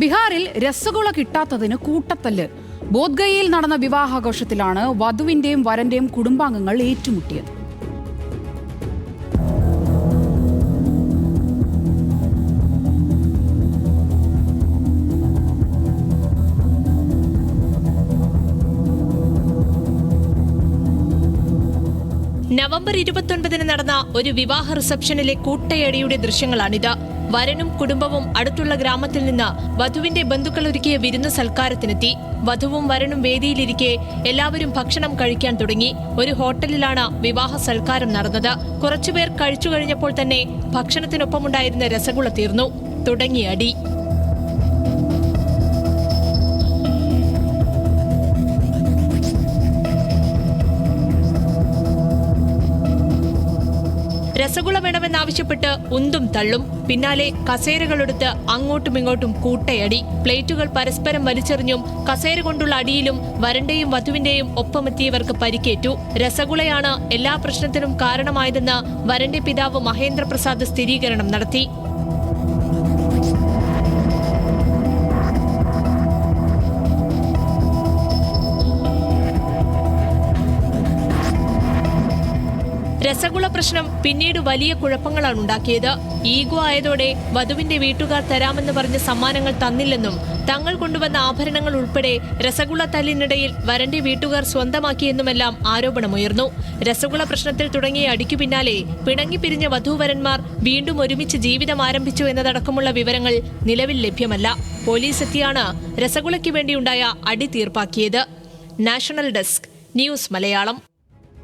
ബീഹാറിൽ രസഗുള കിട്ടാത്തതിന് കൂട്ടത്തല്ല്. ബോധ്ഗയയിൽ നടന്ന വിവാഹാഘോഷത്തിലാണ് വധുവിന്റെയും വരന്റെയും കുടുംബാംഗങ്ങൾ ഏറ്റുമുട്ടിയത്. നവംബർ ഇരുപത്തൊൻപതിന് നടന്ന ഒരു വിവാഹ റിസപ്ഷനിലെ കൂട്ടയടിയുടെ ദൃശ്യങ്ങളാണിത്. വരനും കുടുംബവും അടുത്തുള്ള ഗ്രാമത്തിൽ നിന്ന് വധുവിന്റെ ബന്ധുക്കൾ ഒരുക്കിയ വിരുന്ന് സൽക്കാരത്തിനെത്തി. വധുവും വരനും വേദിയിലിരിക്കെ എല്ലാവരും ഭക്ഷണം കഴിക്കാൻ തുടങ്ങി. ഒരു ഹോട്ടലിലാണ് വിവാഹ സൽക്കാരം നടന്നത്. കുറച്ചുപേർ കഴിച്ചു കഴിഞ്ഞപ്പോൾ തന്നെ ഭക്ഷണത്തിനൊപ്പമുണ്ടായിരുന്ന രസഗുള തീർന്നു. തുടങ്ങി അടി. രസഗുള വേണമെന്നാവശ്യപ്പെട്ട് ഉന്തും തള്ളും. പിന്നാലെ കസേരകളെടുത്ത് അങ്ങോട്ടും ഇങ്ങോട്ടും കൂട്ടയടി. പ്ലേറ്റുകൾ പരസ്പരം വലിച്ചെറിഞ്ഞും കസേര കൊണ്ടുള്ള അടിയിലും വരന്റെയും വധുവിന്റെയും ഒപ്പമെത്തിയവർക്ക് പരിക്കേറ്റു. രസഗുളയാണ് എല്ലാ പ്രശ്നത്തിനും കാരണമായതെന്ന് വരന്റെ പിതാവ് മഹേന്ദ്രപ്രസാദ് സ്ഥിരീകരണം നടത്തി. രസഗുള പ്രശ്നം പിന്നീട് വലിയ കുഴപ്പങ്ങളാണ് ഉണ്ടാക്കിയത്. ഈഗോ ആയതോടെ വധുവിന്റെ വീട്ടുകാർ തരാമെന്ന് പറഞ്ഞ സമ്മാനങ്ങൾ തന്നില്ലെന്നും തങ്ങൾ കൊണ്ടുവന്ന ആഭരണങ്ങൾ ഉൾപ്പെടെ രസഗുള തല്ലിനിടയിൽ വരന്റെ വീട്ടുകാർ സ്വന്തമാക്കിയെന്നുമെല്ലാം ആരോപണമുയർന്നു. രസഗുള പ്രശ്നത്തിൽ തുടങ്ങിയ അടിക്കു പിന്നാലെ പിണങ്ങി പിരിഞ്ഞ വധൂവരന്മാർ വീണ്ടും ഒരുമിച്ച് ജീവിതം ആരംഭിച്ചു എന്നതടക്കമുള്ള വിവരങ്ങൾ നിലവിൽ ലഭ്യമല്ല. പോലീസ് എത്തിയാണ് രസഗുളയ്ക്ക് വേണ്ടിയുണ്ടായ അടി തീർപ്പാക്കിയത് നാഷണൽ ഡെസ്ക് ന്യൂസ് മലയാളം.